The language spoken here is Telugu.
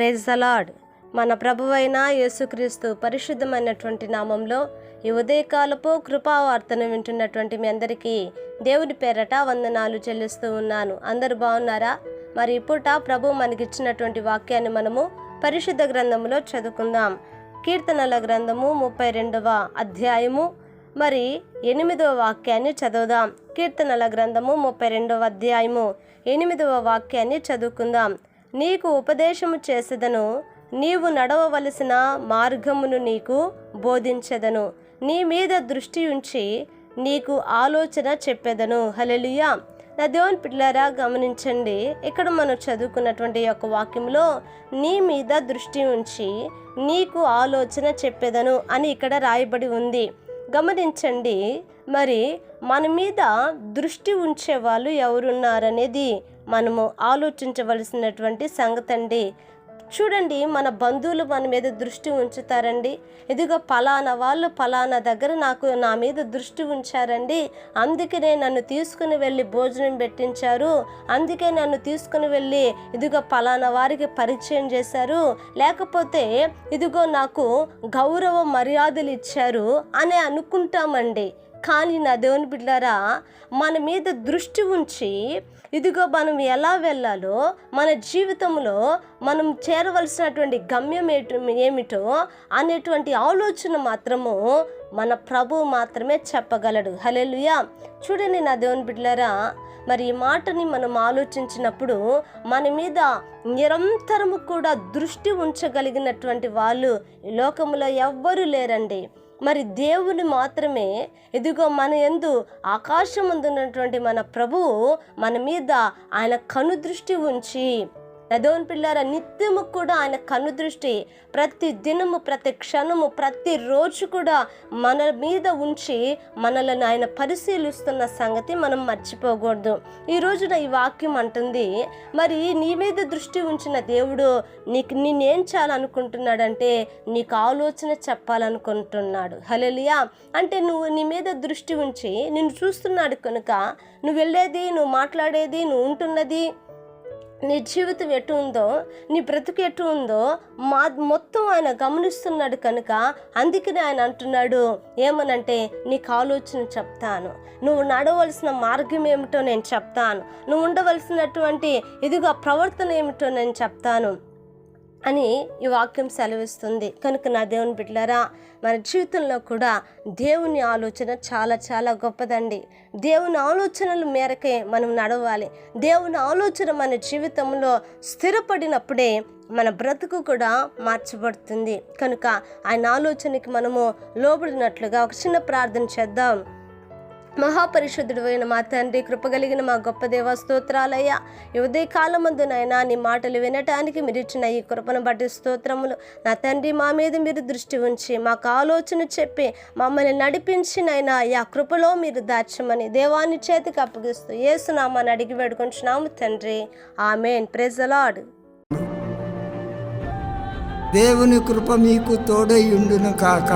ప్రేజ్ అలాడ్ మన ప్రభువైన యేసుక్రీస్తు పరిశుద్ధమైనటువంటి నామంలో ఈ ఉదయకాలపు కృపావార్తను వింటున్నటువంటి మీ అందరికీ దేవుని పేరట వందనాలు చెల్లిస్తూ ఉన్నాను. అందరు బాగున్నారా? మరి ఇప్పుట ప్రభు మనకిచ్చినటువంటి వాక్యాన్ని మనము పరిశుద్ధ గ్రంథములో చదువుకుందాం. కీర్తనల గ్రంథము ముప్పై రెండవ అధ్యాయము. మరి ఎనిమిదవ వాక్యాన్ని చదువుదాం. కీర్తనల గ్రంథము ముప్పై రెండవ అధ్యాయము. ఎనిమిదవ వాక్యాన్ని చదువుకుందాం. నీకు ఉపదేశము చేసేదను నీవు నడవవలసిన మార్గమును నీకు బోధించెదను. నీ మీద దృష్టి ఉంచి నీకు ఆలోచన చెప్పేదను. హలెలుయా నా దేవుని పిల్లారా గమనించండి. ఇక్కడ మనం చదువుకున్నటువంటి యొక్క వాక్యంలో నీ మీద దృష్టి ఉంచి నీకు ఆలోచన చెప్పేదను అని ఇక్కడ రాయబడి ఉంది. గమనించండి. మరి మన మీద దృష్టి ఉంచే వాళ్ళు ఎవరున్నారనేది మనము ఆలోచించవలసినటువంటి సంగతి అండి చూడండి మన బంధువులు మన మీద దృష్టి ఉంచుతారండి. ఇదిగో పలానా వాళ్ళు పలానా దగ్గర నాకు నా మీద దృష్టి ఉంచారండి. అందుకనే నన్ను తీసుకుని వెళ్ళి భోజనం పెట్టించారు. అందుకే నన్ను తీసుకుని వెళ్ళి ఇదిగో పలానా వారికి పరిచయం చేశారు. లేకపోతే ఇదిగో నాకు గౌరవ మర్యాదలు ఇచ్చారు అని అనుకుంటామండి. కానీ నా దేవుని బిడ్డారా మన మీద దృష్టి ఉంచి ఇదిగో మనం ఎలా వెళ్ళాలో మన జీవితంలో మనం చేరవలసినటువంటి గమ్యం ఏమిటో అనేటువంటి ఆలోచన మాత్రము మన ప్రభు మాత్రమే చెప్పగలడు. హలెలుయా చూడండి నా దేవుని బిడ్డలారా మరి ఈ మాటని మనం ఆలోచించినప్పుడు మన మీద నిరంతరము కూడా దృష్టి ఉంచగలిగినటువంటి వాళ్ళు ఈ లోకంలో ఎవ్వరూ లేరండి. మరి దేవుని మాత్రమే. ఎదుగో మన ఎందు ఆకాశమందున్నటువంటి మన ప్రభువు మన మీద ఆయన కనుదృష్టి ఉంచి నదోన్ పిల్లార నిత్యము కూడా ఆయన కన్ను దృష్టి ప్రతి దినము ప్రతి క్షణము ప్రతి రోజు కూడా మన మీద ఉంచి మనలను ఆయన పరిశీలిస్తున్న సంగతి మనం మర్చిపోకూడదు. ఈ రోజున ఈ వాక్యం అంటుంది మరి నీ మీద దృష్టి ఉంచిన దేవుడు నీకు నేనేం చేయాలనుకుంటున్నాడంటే నీకు ఆలోచన చెప్పాలనుకుంటున్నాడు. హలలియా అంటే నువ్వు నీ మీద దృష్టి ఉంచి నిన్ను చూస్తున్నాడు కనుక నువ్వు వెళ్ళేది నువ్వు మాట్లాడేది నువ్వు ఉంటున్నది నీ జీవితం ఎటు ఉందో నీ బ్రతుకు ఎటు ఉందో మా మొత్తం ఆయన గమనిస్తున్నాడు కనుక అందుకనే ఆయన అంటున్నాడు ఏమనంటే నీకు ఆలోచన చెప్తాను. నువ్వు నడవలసిన మార్గం ఏమిటో నేను చెప్తాను. నువ్వు ఉండవలసినటువంటి ఇదిగా ప్రవర్తన ఏమిటో నేను చెప్తాను. అని ఈ వాక్యం సెలవిస్తుంది. కనుక నా దేవుని బిడ్డలారా మన జీవితంలో కూడా దేవుని ఆలోచన చాలా చాలా గొప్పదండి. దేవుని ఆలోచనల మేరకే మనం నడవాలి. దేవుని ఆలోచన మన జీవితంలో స్థిరపడినప్పుడే మన బ్రతుకు కూడా మార్చబడుతుంది. కనుక ఆయన ఆలోచనకి మనము లోబడినట్లుగా ఒక చిన్న ప్రార్థన చేద్దాం. మహాపరిశుద్ధుడు అయిన మా తండ్రి కృపగలిగిన మా గొప్ప దేవ స్తోత్రాలయ్యా. ఈ ఉదయకాలమందునైనా నీ మాటలు వినటానికి మీరు ఇచ్చిన ఈ కృపను బట్టి స్తోత్రములు. నా తండ్రి మా మీద మీరు దృష్టి ఉంచి మాకు ఆలోచన చెప్పి మమ్మల్ని నడిపించినైనా ఆ కృపలో మీరు దాచమని దేవాన్ని చేతికి అప్పగిస్తూ ఏసునామాని అడిగి వేడుకుంటున్నాము తండ్రి. ఆమెన్. ప్రెజలాడ్ దేవుని కృప మీకు తోడై ఉండును కాక.